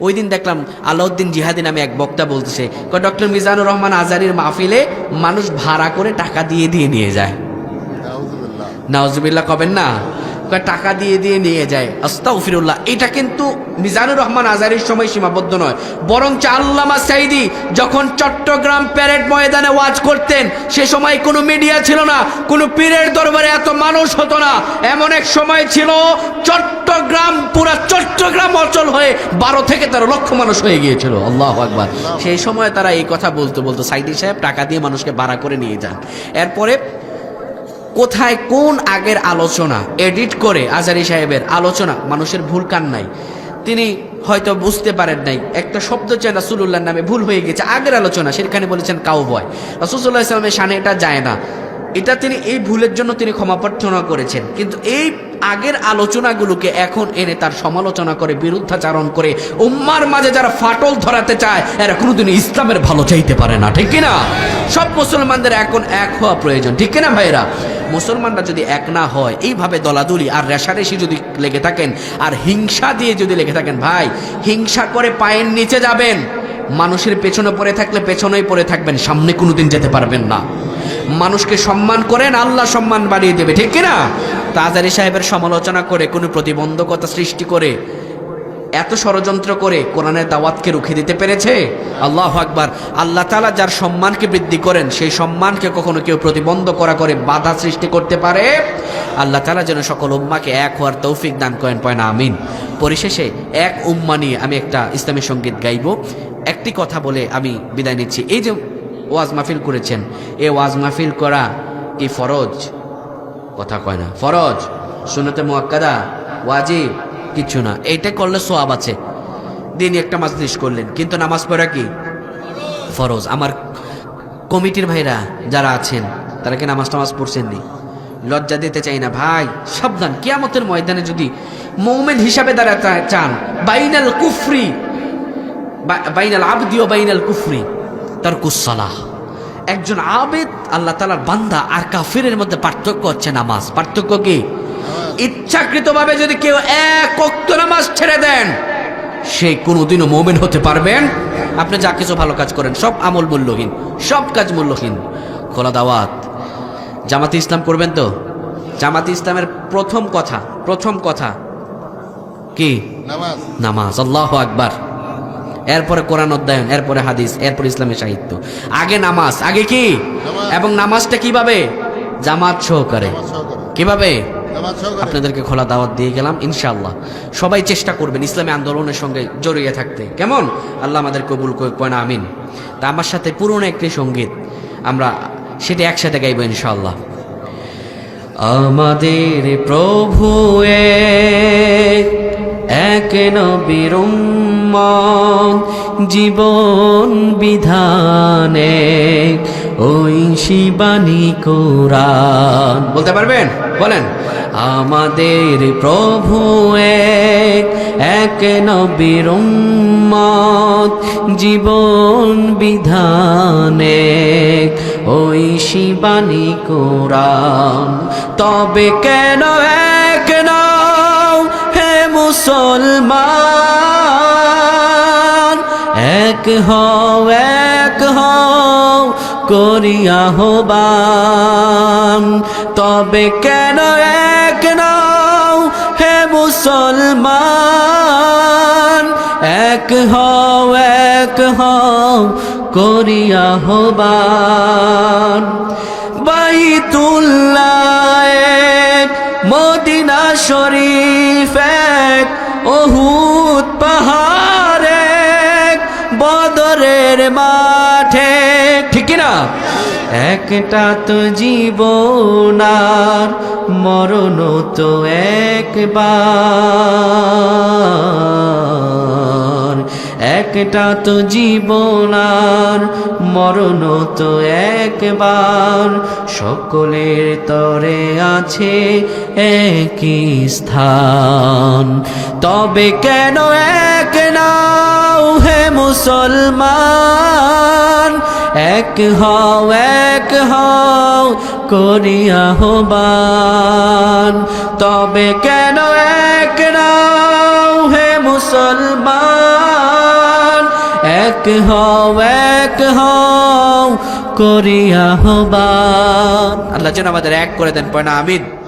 ওই দিন দেখলাম আলাউদ্দিন জিহাদি নামে এক বক্তা বলতেছে ডক্টর মিজানুর রহমান আজারির মাহফিলে মানুষ ভাড়া করে টাকা দিয়ে দিয়ে নিয়ে যায়। নাওজুবিল্লাহ কবেন না? কয় টাকা দিয়ে দিয়ে নিয়ে যায়। আস্তাগফিরুল্লাহ। এটা কিন্তু মিজানুর রহমান আজারির সময় সীমাবদ্ধ নয়। বরঞ্চ আল্লামা সাইদি যখন চট্টগ্রাম প্যারেড ময়দানে ওয়াজ করতেন, সে সময় কোনো মিডিয়া ছিল না, কোনো পীরের দরবারে এত মানুষ হতো না। এমন এক সময় ছিল চট্টগ্রাম, পুরা চট্টগ্রাম অচল হয়ে বারো থেকে তেরো লক্ষ মানুষ হয়ে গিয়েছিল। আল্লাহ আকবার। সেই সময় তারা এই কথা বলতো বলতো, সাইদি সাহেব, টাকা দিয়ে মানুষকে ভাড়া করে নিয়ে যান। এরপরে কোথায় কোন আগের আলোচনা? এডিট করে আজারি সাহেবের আলোচনা, মানুষের ভুল কান নাই তিনি হয়তো বুঝতে পারেন নাই, একটা শব্দ চেন রাসুল্লাহর নামে ভুল হয়ে গেছে, আগের আলোচনা, সেখানে বলেছেন কাউ বয় রাসুল্লাহ ইসলামের সামনে এটা যায় না। এটা তিনি, এই ভুলের জন্য তিনি ক্ষমা প্রার্থনা করেছেন। কিন্তু এই আগের আলোচনাগুলোকে এখন এনে তার সমালোচনা করে, বিরুদ্ধাচারণ করে, উম্মার মাঝে যারা ফাটল ধরাতে চায়, এরা কোনোদিন ইসলামের ভালো চাইতে পারে না, ঠিক কিনা? সব মুসলমানদের এখন এক হওয়া প্রয়োজন, ঠিক কিনা ভাইরা মুসলমানরা যদি এক না হয়, এইভাবে দলাদলি আর রেশারেশি যদি লেগে থাকেন, আর হিংসা দিয়ে যদি লেগে থাকেন, ভাই, হিংসা করে পায়ের নিচে যাবেন। মানুষের পেছনে পড়ে থাকলে পেছনেই পড়ে থাকবেন, সামনে কোনোদিন যেতে পারবেন না। মানুষকে সম্মান করেন, আল্লাহ সম্মান বাড়িয়ে দেবে, ঠিক কিনা? তাজারি সাহেবের সমালোচনা করে, কোনো প্রতিবন্ধকতা সৃষ্টি করে এত ষড়যন্ত্র করে কোরআনের দাওয়াতকে রুখে দিতে পেরেছে? আল্লাহ আকবার। আল্লাহ তালা যার সম্মানকে বৃদ্ধি করেন, সেই সম্মানকে কখনো কেউ প্রতিবন্ধ করা করে বাধা সৃষ্টি করতে পারে? আল্লাহ তালা যেন সকল উম্মাকে এক হওয়ার তৌফিক দান করেন। পয় না আমিন। পরিশেষে এক উম্মা নিয়ে আমি একটা ইসলামী সংগীত গাইব। একটি কথা বলে আমি বিদায় নিচ্ছি। এই যে ওয়াজ মাহফিল করেছেন, এই ওয়াজ মাহফিল করা কি ফরজ? কথা কয় না। ফরজ। সুনতে মোয়াক্কাদা, ওয়াজিব। কিছু না। এইটা করলে সোয়াব আছে। দিনই একটা মাজলিস করলেন। কিন্তু নামাজ পড়া কি? ফরজ। আমার কমিটির ভাইরা যারা আছেন, তারা কি নামাজ টামাজ পড়ছেন নি লজ্জা দিতে চাই না। ভাই, সাবধান। কিয়ামতের ময়দানে যদি মৌমেন হিসাবে দাঁড়া চান, বাইনাল কুফরি বাইনাল আবদি ও বাইনাল কুফরি তার কুসালাহ একজন আবেদ, আল্লাহ তালার বান্দা আর কাফিরের মধ্যে পার্থক্য হচ্ছে নামাজ। পার্থক্য কি? ইচ্ছাকৃতভাবে যদি কেউ এক অক্ত নামাজ ছেড়ে দেন সে কোনোদিনও মোমেন হতে পারবেন। আপনি যা কিছু ভালো কাজ করেন সব আমল মূল্যহীন সব কাজ মূল্যহীন। খোলা দাওয়াত। জামাতে ইসলাম করবেন তো? জামাতে ইসলামের প্রথম কথা প্রথম কথা কি? নামাজ। আল্লাহ আকবার। এরপরে কোরআন অধ্যয়ন এরপরে হাদিস এরপরে ইসলামের সাহিত্য। আগে নামাজ আগে কি? এবং নামাজটা কীভাবে? জামাত সহকারে। কীভাবে? আপনাদেরকে খোলা দাওয়াত দিয়ে গেলাম ইনশাআল্লাহ। সবাই চেষ্টা করবেন ইসলামী আন্দোলনের সঙ্গে জড়িয়ে থাকতে। কেমন? আল্লাহ আমাদের কবুল কয়না আমিন। তা আমার সাথে পুরনো একটি সংগীত আমরা সেটা একসাথে গাইব ইনশাআল্লাহ। আমাদের প্রভু এক, নবীর জীবন বিধানে ওই শিবানী কোরআন। বলতে পারবেন? বলেন। আমাদের প্রভু এক এক নবীর জীবন বিধানে ওই শিবানী কোরআন, তবে কেন এক নাও হে মুসলমান? এক হও এক হও করিয়া হবান। তবে কেন এক নাও হে মুসলমান? এক হও এক হও করিয়া হবান। বাইতুল্লাহ মদিনা শরীফ এক অহুত পাহাড় বদরের না একটা তো জীবনার মরণ তো একবার। একটা তো জীবনার মরণ তো একবার। সকলের তরে আছে একই স্থান। তবে কেন এক হে মুসলমান। এক হও এক হও, করিয়া হবান। তবে কেন এক নাও হে মুসলমান? এক হও এক হও, করিয়া হবান। আল্লাহ যেন আমাদের এক করে দেন পয়না আমিন।